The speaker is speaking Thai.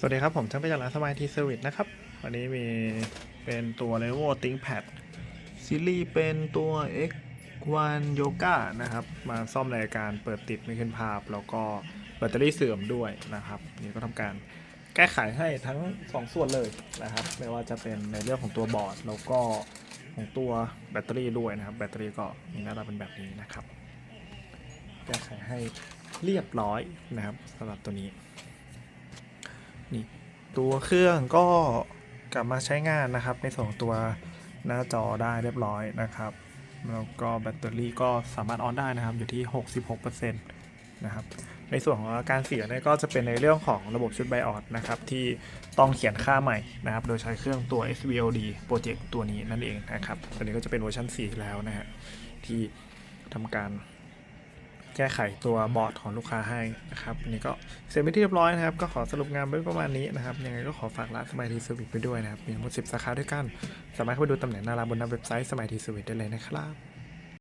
สวัสดีครับ ผมช่างเป็นจากร้านสมาธิเซอร์วิสนะครับ วันนี้มีเป็นตัว Lenovo ThinkPad ซีรีส์เป็นตัว X1 Yoga นะครับ มาซ่อมในการเปิดติดไม่ขึ้นภาพ แล้วก็แบตเตอรี่เสื่อมด้วยนะครับ นี่ก็ทำการแก้ไขให้ทั้ง 2 ส่วนเลยนะครับ ไม่ว่าจะเป็นในเรื่องของตัวบอร์ด แล้วก็ของตัวแบตเตอรี่ด้วยนะครับ แบตเตอรี่ก็มีหน้าตาเป็นแบบนี้นะครับ แก้ไขให้เรียบร้อยนะครับสำหรับตัวนี้ นี่ตัวเครื่องก็กลับมาใช้งานนะครับ ในส่วนของตัวหน้าจอได้เรียบร้อยนะครับ แล้วก็แบตเตอรี่ก็สามารถออนได้นะครับอยู่ที่ 66%นะครับในส่วนของอาการเสียเนี่ยก็จะเป็นในเรื่องของระบบชุดไบออดนะครับที่ต้องเขียนค่าใหม่นะครับ โดยใช้เครื่องตัว SVLD Project ตัวนี้นั่นเองนะครับตัวนี้ก็จะเป็นเวอร์ชัน4 แล้วนะฮะที่ทำการ แก้ไขตัวบอร์ดของลูกค้าให้นะครับนี่ก็เสร็จไปที่เรียบร้อยนะครับ ก็ขอสรุปงานไว้ประมาณนี้นะครับ ยังไงก็ขอฝากร้านสมัยทีสวิตไปด้วยนะครับ มีทั้งหมด10สาขาด้วยกัน สามารถเข้าไปดูตำแหน่งหน้าร้านบนหน้าเว็บไซต์สมัยทีสวิตได้เลยนะครับ